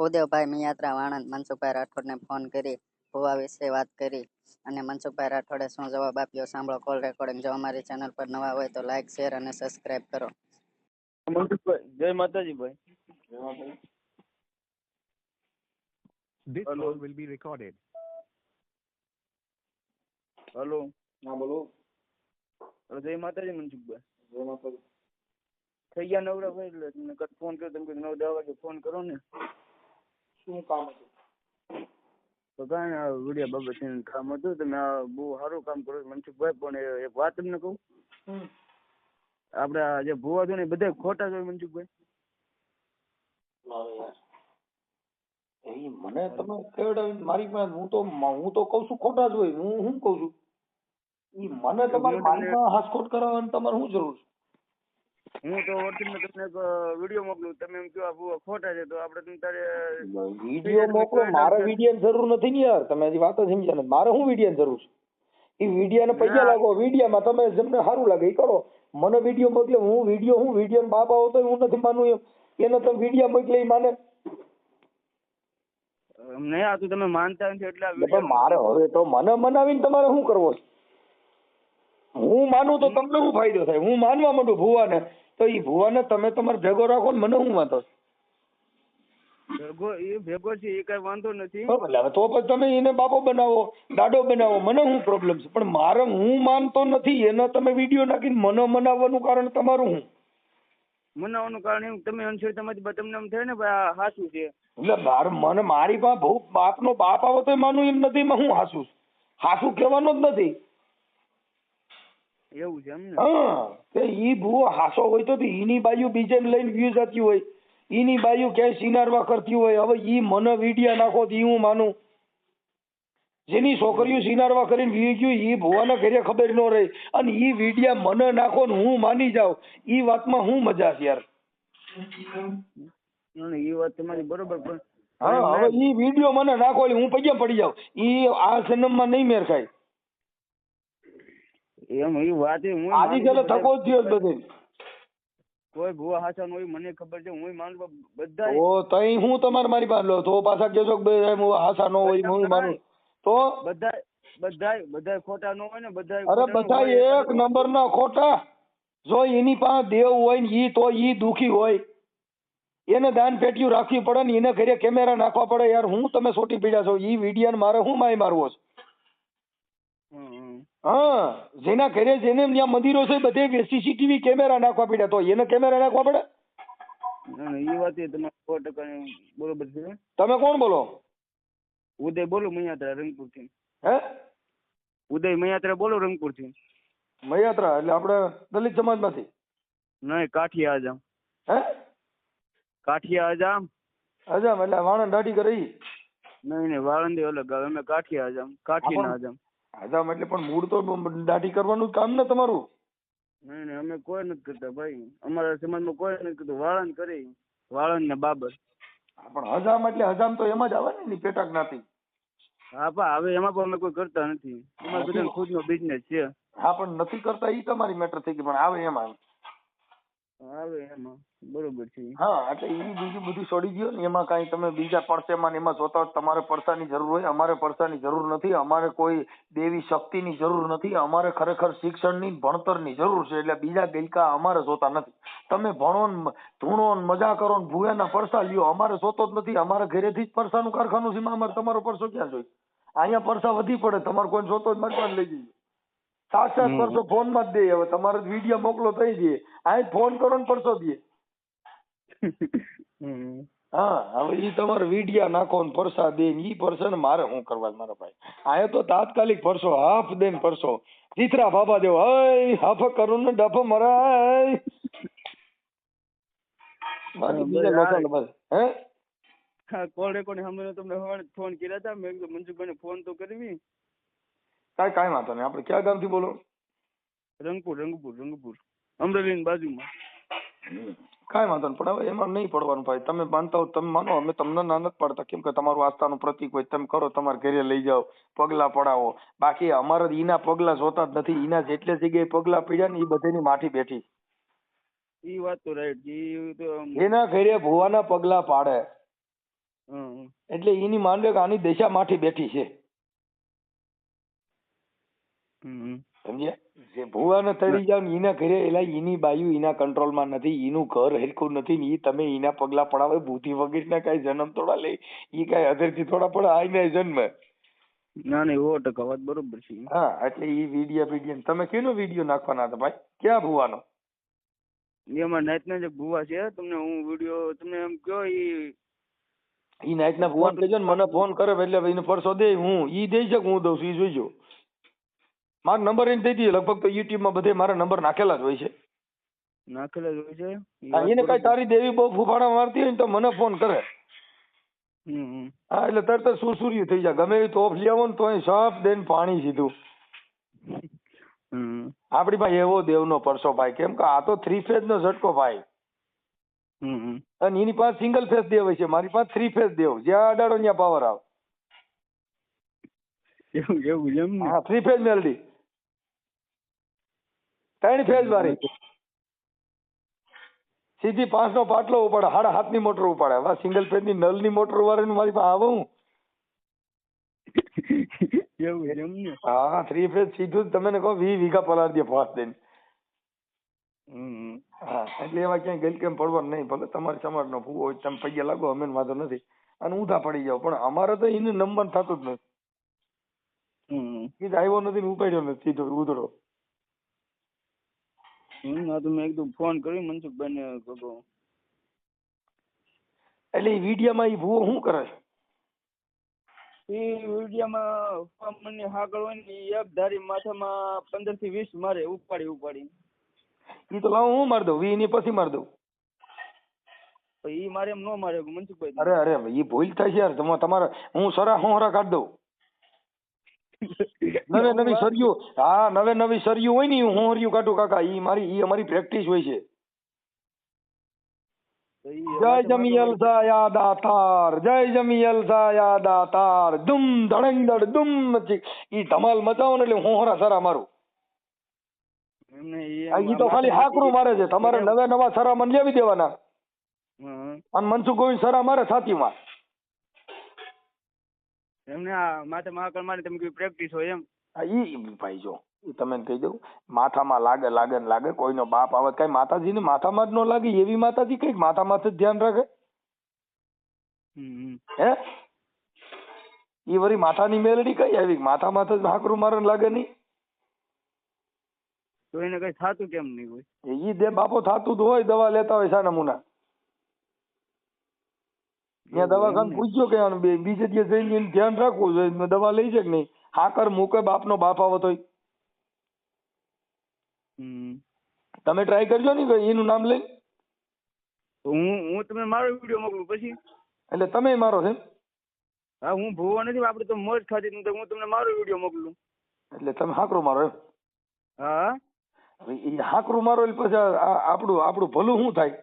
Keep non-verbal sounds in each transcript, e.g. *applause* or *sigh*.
ભૂદેવભાઈ મિયાત્રા વાણંદ Mansukhbhai રાઠોડને phone કરી ભુવા વિશે વાત કરી અને મનસુખભાઈ રાઠોડે શું જવાબ આપ્યો સાંભળો કોલ રેકોર્ડિંગ જો અમારી ચેનલ પર નવા હોય તો લાઈક શેર અને સબસ્ક્રાઇબ કરો. મનસુખભાઈ જય માતાજી ભાઈ. This Hello. call will be recorded. Hello હા બોલો. હલો જય માતાજી મનસુખભાઈ. જય માતાજી. થઈ ગયા નવરા ભાઈ એટલે તમને કદ ફોન કર્યો તમે કીધું નવ દસ વાગે ફોન કરો ને. શું કામ હતું? તો કાંઈ આ વીડિયો બાબત કામ હતું તમે આ બહુ સારું કામ કરો મનસુખભાઈ પણ એક વાત તમને કહું? આપણે આ જે ભૂવા છો ને એ બધા ખોટા છો મનસુખભાઈ. એ મને તમે કેવડાવીને મારી પાસે હું તો હું તો કઉ છું ખોટા જ હોય હું શું કઉ છું? ઈ મને તમારે મારી પાસે હાસખોટ કરાવવાની તમારે શું જરૂર છે? હું તો વોટ્સએપમાં તમને એક વીડિયો મોકલું. તમે એમ કહો આ ભૂવા ખોટા છે તો આપણે તમે તારે વીડિયો મોકલો. મારે વીડિયો જરૂર નથી ને યાર. તમે હજી વાત સમજ્યા નથી. મારે શું વીડિયો જરૂર છે? એ વીડિયો ને. પૈસા. લાગો. વિડીયોમાં તમે જેમને સારું લાગે એ કરો. મને વીડિયો મોકલે હું વીડિયો હું વીડિયો બાપ આવો તો હું નથી માનું એમ. એને તમે વીડિયો મોકલે એ માને. નહીં આ તો તમે માનતા નથી એટલે મારે હવે તો મને મનાવીને તમારે શું કરવો છે? હું માનું તો તમને શું ફાયદો થાય? હું માનવા માંડું ભુવાને. તો ઈ ભુવાને તમે તમારે ભેગો રાખો ને મને હું વાંધો? ભેગો એ ભેગો છે એ કઈ વાંધો નથી. હવે તો પછી તમે એને બાપો બનાવો દાડો બનાવો મને હું પ્રોબ્લેમ છે? પણ મારે હું માનતો નથી એનો તમે વીડિયો નાખીને મને મનાવવાનું કારણ તમારું હું. મનાવવાનું કારણ એમ તમે અંશેર તમારી તમને એમ થાય ને ભાઈ આ સાચું છે. એટલે બાર મને મારી પાસે બહુ બાપનો બાપ આવો તો માનું એમ નથી હું હાસું છું. હાસું કહેવાનો જ નથી. એવું છે એમ ને? હા તે ઈ ભૂવો હાસો હોય તો ઈની બાજુ બીજે લઈને વ્યૂ જતી હોય. ઈની બાજુ ક્યાંય સિનારવા કરતી હોય. હવે ઈ મને વિડિયા નાખો તો ઈ હું માનું. જેની છોકરીઓ સિનારવા કરીને વી ગયું એ ભુવાના ઘરે ખબર ન રહી. અને ઈ વિડિયા મને નાખો ને હું માની જાઉં. ઈ વાતમાં હું મજા છે યાર? એ વાત તમારી બરોબર પણ હા હવે ઈ વિડિયો મને નાખો એટલે હું પગે પડી જાઉં. ઈ આ જન્મમાં નહીં મેર ખાય. એમ એ વાત હું આજી છેલ્લે થકો જ થયો બધે. કોઈ ભૂવા હાચા હોય મને ખબર છે હું માનું બધા તો તઈ હું તમારે મારી પાસે લો તો પાછા કેજો કે હાસા નો હોય હું માનું. તો બધા બધા બધા ખોટા નો હોય ને બધા અરે બધા એક નંબર ના ખોટા. જો એની પાસે દેવ હોય ને ઈ તો ઈ દુખી હોય. એને દાન પેટીયું રાખવી પડે ને એને ઘરે કેમેરા નાખવા પડે. યાર હું તમે સોટી પીડ્યા છો? ઈ વિડિયા મારે હું માય મારવો છે? હા જેના ઘરે જેને ત્યાં મંદિરો છે બધે સીસીટીવી કેમેરા નાખવા પડ્યા તો એને કેમેરા નાખવા પડે? એ વાત એ તમારી સો ટકા બરોબર છે. તમે કોણ બોલો? ઉદય બોલો મૈયાત્રા રંગપુરથી હે? ઉદય મૈયાત્રા બોલો રંગપુરથી મયાત્રા એટલે આપણે દલિત સમાજમાંથી? નહીં કાઠિયા આજામ હે? કાઠિયા આજામ અજામ એટલે વાણંદ દાઢી કરી નહીં નહીં વાળંદી અલગ આવે અમે કાઠિયા આજામ કાઠિયા આજામ અજામ એટલે પણ મૂળ તો દાઢી કરવાનું કામ ને તમારું? નહીં નહીં અમે કોઈ નથી કરતા ભાઈ. અમારા સમાજમાં કોઈ નથી કરતું. વાળન કરી વાળન ને બાબર પણ હજામ એટલે હજામ તો એમાં જ આવે ને પેટા જ્ઞાતિ. હા પણ હવે એમાં પણ અમે કોઈ કરતા નથી. અમારે બધા ખુદનો બિઝનેસ છે. હા પણ નથી કરતા ઈ તમારી મેટર થઈ ગઈ પણ આવે એમાં. અમારે પડસાની જરૂર નથી, અમારે કોઈ દેવી શક્તિની જરૂર નથી, અમારે ખરેખર શિક્ષણની, ભણતરની જરૂર છે, એટલે બીજા ગિલકા અમારે જોતા નથી. તમે ભણો ને, ધૂણો મજા કરો ને, ભૂયાના પડસા લ્યો, અમારે જોતો જ નથી, અમારે ઘરેથી જ પરસાનું કારખાનું છે અમારે તમારો પરસો ક્યાં જોઈએ અહીંયા પરસા વધી પડે, તમારે કોઈ જોતો જ મારી પાસે લઈ જઈએ. સાત હમ. પડસો ફોનમાં જ દે. હવે તમારે વીડિયો મોકલો થઈ દે. અહીં ફોન કરો ને પડસો દે. હા હવે ઈ તમારે વિડીયા નાખો ને પરસા દે ને ઈ પરસે ને મારે શું કરવા મારા ભાઈ? આયો તો તાત્કાલિક પરસો હાફ દે ને પરસો. ચિત્રા બાબા દેવ હય હાફ કરું ને ડફ મરાય. બાકી બીજા લોકો બસ હે? હા કોલ રેકોર્ડિંગ સાંભળીને તમને ફોન કર્યા હતા. મેં કીધું ફોન તો કરવી. કાંઈ કાંઈ વાંધો નહીં. આપણે ક્યાં ગામથી બોલો? રંગપુર રંગપુર રંગપુર. અમરેલીની બાજુમાં. કાંઈ વાંધો નહીં પણ હવે એમાં નહીં પડવાનું ભાઈ. તમે માનતા હો તમે માનો અમે તમને ના નથી પાડતા. કેમ કે તમારું આસ્થાનું પ્રતિક હોય તમે કરો તમારા ઘરે લઈ જાઓ પગલા પડાવો. બાકી અમારે ઈના પગલા જોતા જ નથી. ઈના જેટલે જગ્યાએ પગલા પડ્યા ને એ બધેની માઠી બેઠી. ઈ વાત તો રાઈટ ઈ તો એના ઘરે ભુવાના પગલા પાડે. એટલે એની માંડે કે આની દેશા માઠી બેઠી છે. સમજ્યા? જે ભુવાને તળી જાવ ને એના ઘરે એલા એની બાયુ એના કંટ્રોલમાં નથી એનું ઘર હેરખું નથી ને ઈ તમે એના પગલા પડાવે બુદ્ધિ વગેરેના કાંઈ જન્મ થોડા લે એ કાંઈ અધરથી થોડા પડે આઈને જન્મ. ના ના એવો ટકા વાત બરોબર છે. હા એટલે એ વિડિયા વિડિયા તમે કેનો વિડિયો નાખવાના હતા ભાઈ? ક્યાં ભુવાનો? એમાં નાઈટના જે ભુવા છે તમને હું વીડિયો તમને એમ કયો ઈ ઈ નાઈટના ભુવાન કહેજો ને મને ફોન કરે એટલે એને પરસો દે હું ઈ દઈ શકું હું દઉં છું ઈ જોઈજો. મારો નંબર એને દઈ દઈએ લગભગ તો યુટ્યુબમાં બધે મારા નંબર નાખેલા જ હોય છે. નાખેલા જ હોય છે? હા, એને કઈ તારી દેવી બહુ ફૂફાડા મારતી હોય ને તો મને ફોન કરે. હમ હમ. હા એટલે તરત જ સુરસુર્યું થઈ જાય. ગમે એવી તોફ લઈ આવો ને તોય સાફ દઈને પાણી સીધું. હમ. આપણી પાસે એવો દેવનો પરસો ભાઈ. કેમ કે આ તો થ્રી ફેઝ નો ઝટકો ભાઈ. હમ હમ. અને એની પાસે સિંગલ ફેઝ દેવ હોય છે. મારી પાસે થ્રી ફેઝ દેવ. જ્યાં અડાડો ત્યાં પાવર આવે. એવું એવું એમ ને? હા થ્રી ફેઝ મેલડી. ત્રણ ફેજ વાળી સીધી પાંચ નો પાટલો ઉપાડે હાડા હાથની મોટર ઉપાડે. હવે સિંગલ ફેજની નલની મોટર વાળી મારી પાસે આવું. એવું એમ ને? હા થ્રી ફેજ સીધું જ તમે ને કહો વી વીઘા પલાર દે ફાસ્ટ દઈને. હા એટલે એવા ક્યાંય ગેલ કેમ પડવાનું નહીં ભલે તમારી સમાજ નો ભૂવો હોય તમે પૈયા લાગો અમે વાંધો નથી. અને ઊંધા પડી જાવ પણ અમારે તો એને નંબર થતું જ નથી. કીધું આવ્યો નથી ને ઉપાડ્યો નથી સીધો ઉધડો. હમ આ તો મેં એકદમ ફોન કર્યો મનસુખભાઈ ને એટલે એ વિડીયામાં એ ભૂવો શું કરે? એ વિડીયામાં મને હાકળ હોય ને માથામાં પંદરથી વીસ મારે ઉપાડી ઉપાડી. એ તો લાવ હું મારી દઉં? વી એની પછી મારી દઉં? ઈ મારે એમ નો મારે મનસુખભાઈ અરે અરે એ ભૂલ થાય છે યાર. તમે તમારે હું સરા હોહરા કાઢી દઉં? *laughs* નવે નવી સરિયું. હા નવે નવી સરિયું હોય ને હું હરિયું કાઢું કાકા ઈ મારી ઈ અમારી પ્રેક્ટિસ હોય છે. જય જમિયલ સાયા દાતાર જય જમિયલ સાયા દાતાર દુમ ધડંગ ધડ દુમ મચી ઈ ધમાલ મચાવો ને એટલે હું હરા સરા મારું. ઈ તો ખાલી હાકરું મારે છે. તમારે નવે નવા સરા મન લેવી દેવાના. અને મનસુખ ગોવિંદ સરા મારે છાતીમાં એમને આ માથે મહાકાળ મારી તમે કીધું પ્રેક્ટિસ હોય એમ. આ ઈ ભાઈ જો ઈ તમે કહી દઉં માથામાં લાગે લાગે ને લાગે કોઈનો બાપ આવે કઈ માતાજીને માથામાં જ ન લાગે એવી માતાજી કંઈક માથામાં જ ધ્યાન રાખે? હમ હે? ઈ વળી માથાની મેલડી કઈ આવી? માથામાં જ હાકરું મારણ લાગે નહીં? તો એને કઈ થાતું કેમ નહીં હોય? ઈ દે બાપો થાતું તો હોય દવા લેતા હોય સા નમૂના ત્યાં દવાખાને પૂછ્યો કે બીજે જઈને એને ધ્યાન રાખવું જોઈએ દવા લઈ છે કે નહીં? હાકર મૂકે બાપનો બાપ આવતો તમે ટ્રાય કરજો ને એનું નામ લઈ હું હું તમને મારો વીડિયો મોકલું પછી? એટલે તમે મારો છે હા હું ભૂવો નથી આપણે તો મોજ ખાતી હું તમને મારો વીડિયો મોકલું. એટલે તમે હાકરું મારો એમ. હા? એ હાકરું મારો એટલે પછી આપણું આપણું ભલું શું થાય?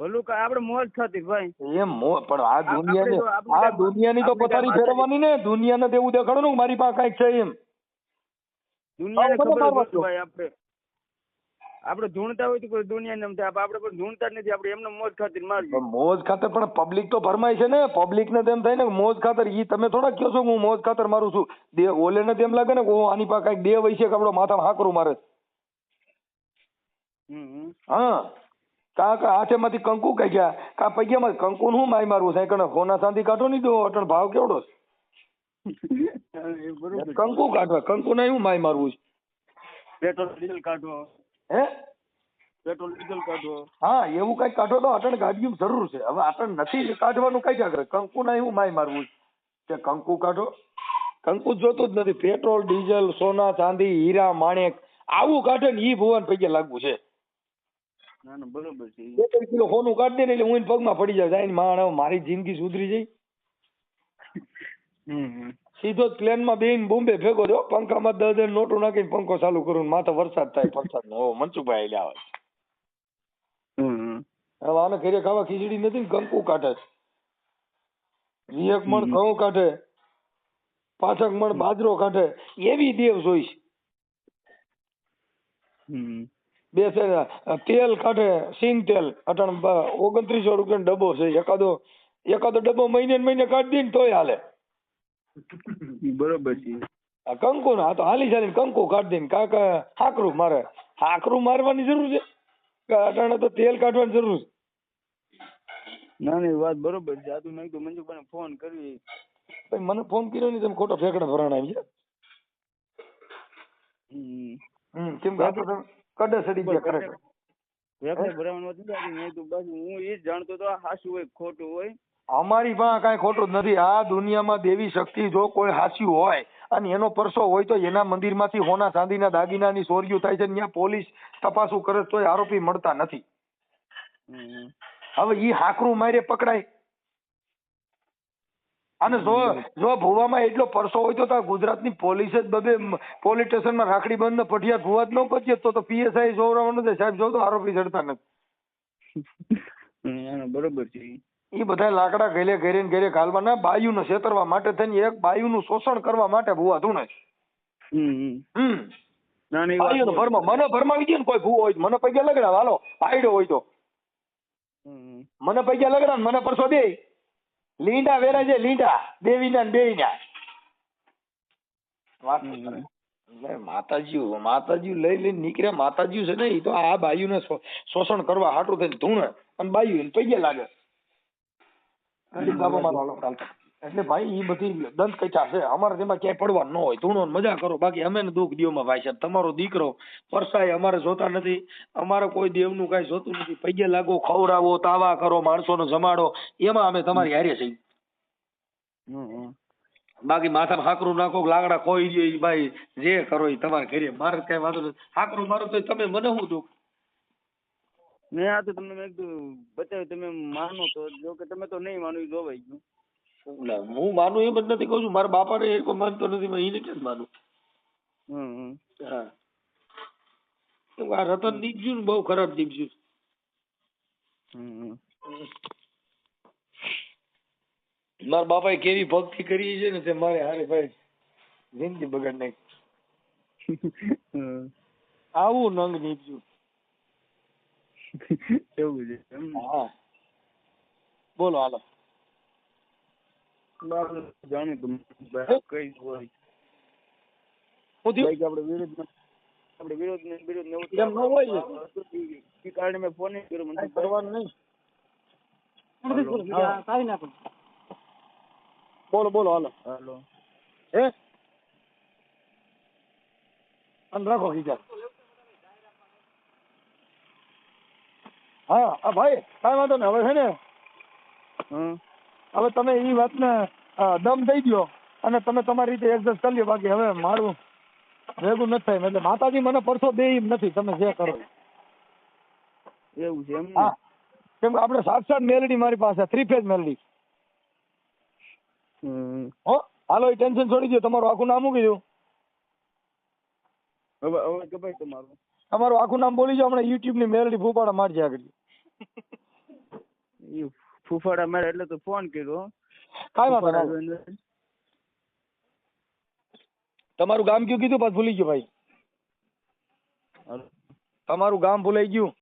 ભલું કે આપણે મોજ ખાતી ભાઈ. એમ મો પણ આ દુનિયા આ દુનિયાની તો પથારી ફેરવવાની ને. દુનિયાને એવું દેખાડો ને મારી પાસે કંઈક છે એમ. દુનિયાને ખબર બરાબર ભાઈ આપણે. આપણે ધૂણતા હોય તો કોઈ દુનિયાને એમ થાય. આપણે પણ ધૂણતા જ નથી. આપણે એમને મોજ ખાતર મારવી મોજ ખાતર પણ પબ્લિક તો ભરમાય છે ને. પબ્લિક ને તેમ થાય ને મોજ ખાતર ઈ તમે થોડા કહો છો હું મોજ ખાતર મારું છું. દે ઓલે ને તેમ લાગે ને કે હું આની પાસે કંઈક દેવ હોય છે કે આપણો માથામાં હાકરું મારે. હમ. હા. કા કા હાથેમાંથી કંકુ કાઢ્યા? કા પૈયામાં કંકુ નું માય મારવું? છે કણે સોના સાંધી કાઢો નહીં તો અટણ ભાવ કેવડો. કંકુ કાઢવા. કંકુ નહીં હું માય મારવું છે? પેટ્રોલ ડીઝલ કાઢો હે? પેટ્રોલ ડીઝલ કાઢો હા એવું કઈ કાઢો તો અટણ ગાડીયું જરૂર છે. હવે અટણ નથી કાઢવાનું કઈ કરે કંકુ નહીં હું માય મારવું છે? કે કંકુ કાઢો? કંકુ જોતું જ નથી. પેટ્રોલ ડીઝલ સોના ચાંદી હીરા માણેક. આવું કાઢે ને ઈ ભુવન પૈકી લાગવું છે. ના ના બરોબર છે. બે કિલો સોનું કાઢી દે ને એટલે હું એને પગમાં પડી જાવ જાય માણ હવે મારી જિંદગી સુધરી જાય. હમ હમ. સીધો જ પ્લેનમાં બેહીને બોમ્બે ભેગો થયો. પંખામાં દસ દસ નોટો નાખીને પંખો ચાલુ કરું માથે વરસાદ થાય વરસાદ નો મનસુખભાઈ એટલે આવે. હમ હમ. હવે આને ઘરે ખાવા ખીચડી નથી ને કંકુ કાઢે એક મણ. ઘઉં કાઢે પાછક મણ બાજરો કાઢે એવી દેવ જોઈશ હમ. બે છે તેલ કાઢે સિંગ તેલ. અટણ ઓગણત્રીસો રૂપિયાનો ડબ્બો છે. એકાદો એકાદો ડબ્બો મહિને મહિને કાઢી દે ને તોય હાલે. બરોબર છે. આ કંકુ આ તો હાલી ચાલી કંકુ કાઢી દે ને. કાંક હાકરું મારે. હાકરું મારવાની જરૂર છે? અટાણે તો તેલ કાઢવાની જરૂર છે? ના ના વાત બરોબર છે. આ તો મેં કીધું મંજુભાઈ ફોન કરવી ભાઈ મને ફોન કર્યો નહીં તમે ખોટા ફેંકડા ભરાણા આવી છે? હમ. હમ કેમ કે આ તો તમે કડે સડી ગયા ખરેખર. હું? એ જાણતો હોય ખોટું હોય. અમારી પાસે કઈ ખોટું જ નથી. આ દુનિયામાં દેવી શક્તિ જો કોઈ હાસ્યું હોય અને એનો પરસો હોય તો એના મંદિરમાંથી હોના ચાંદીના દાગીનાની ચોરીઓ થાય છે ત્યાં પોલીસ તપાસું કરે તોય આરોપી મળતા નથી. હવે ઈ હાકરું મારે પકડાય. અને જો જો ભુવામાં એટલો પરસો હોય તો ગુજરાતની પોલીસ જ બબે પોલીસ સ્ટેશનમાં રાખડી બંધ ને પટિયા ભુવા જ ન પચીએ તો તો પીએસઆઈ જોવરાવાનું છે. સાહેબ જો તો આરોપી ચડતા નથી. ના, ના, બરોબર છે. એ બધા લાકડા ઘેલે ઘેરે ને ઘેરે ઘાલવાના બાયુને છેતરવા માટે થઈને એક બાયુનું શોષણ કરવા માટે ભુવા ધૂણે ને હમ, ના ના ભરમા મને ભરમાવી દે ને કોઈ ભૂવો હોય મને પૈયા લગડા હાલો પાયડો હોય તો. મને પૈયા લગડા ને મને પરસો દે. લીંડા વેરા છે લીંડા દેવીના ને બેયના. માતાજી માતાજી લઈ લઈને નીકળ્યા. માતાજી છે ને એ તો આ બાયુને ને શોષણ કરવા હાટું થઈને ધૂણે અને બાયુ પૈયા લાગે. બાબા મારો. એટલે ભાઈ એ બધી દંત કચા છે. અમારે તેમાં ક્યાંય પડવાનું ન હોય. ધૂણો મજા કરો. બાકી અમે ને દુઃખ દિયોમાં ભાઈ સાહેબ. તમારો દીકરો પરસાય અમારે જોતા નથી. અમારે કોઈ દેવનું કાંઈ જોતું નથી. પૈયે લાગો ખવડાવો તાવા કરો માણસોને જમાડો. એમાં અમે તમારી હારે છીએ. બાકી માથામાં હાકરું નાખો લાકડા ખોઈ દે ભાઈ. જે કરો એ તમારે ઘરે. મારે કઈ વાંધો નથી. હાકરું મારો તો તમે મને શું દુઃખ? મેં આ તો તમને મેં કીધું બતાવ્યું તમે માનો તો. જો કે તમે તો નહીં માનો એ જોવાઈ ગયું. હું માનું એમ જ નથી કહું છું. મારા બાપા ને કોઈ માનતો નથી મેં એને કેમ માનું? હમ. હા. આ રતન દીપજ્યું ને બહુ ખરાબ દીપજ્યું. મારા બાપાએ કેવી ભક્તિ કરી છે ને તે મારે હારે ભાઈ જિંદગી બગાડ નાખી. આવું નંગ નીપજ્યું *laughs* એવું છે હા. બોલો હાલો. બરાબર જાણ્યું તું કઈ હોય. આપણે વિરોધમાં આપણે વિરોધ ને વિરોધ ને એમ ન હોય ને. ઈ- ઈ કારણે મેં ફોન કર્યો મને કરવાનું નહીં. બોલો બોલો હાલો. હાલો. હે? અને રાખો ખીચા હા ભાઈ કાંઈ વાંધો નહીં. હવે છે ને હા હવે તમે એ વાતને દમ દઈ દો અને તમે તમારી રીતે એડજસ્ટ કરી લો બાકી હવે મારું ભેગું નથી થાય. એટલે માતાજી મને પરસો દે એમ નથી. તમે જે કરો. એવું છે એમ હા. કેમ કે આપણે સાક્ષાત મેલડી મારી પાસે થ્રી ફેઝ મેલડી હો હાલો એ ટેન્શન છોડી દો તમારું આખું નામ મૂકી દો હવે હવે કે ભાઈ તમારું. તમારું આખું નામ બોલી જાઓ હમણાં યુટ્યુબની મેલડી ફૂપાડા મારજે આગળ. ફૂફાડા મારે એટલે તો ફોન કર્યો. તમારું ગામ કયું કીધું? પાછું ભૂલી ગયો ભાઈ. તમારું ગામ ભૂલાઈ ગયું?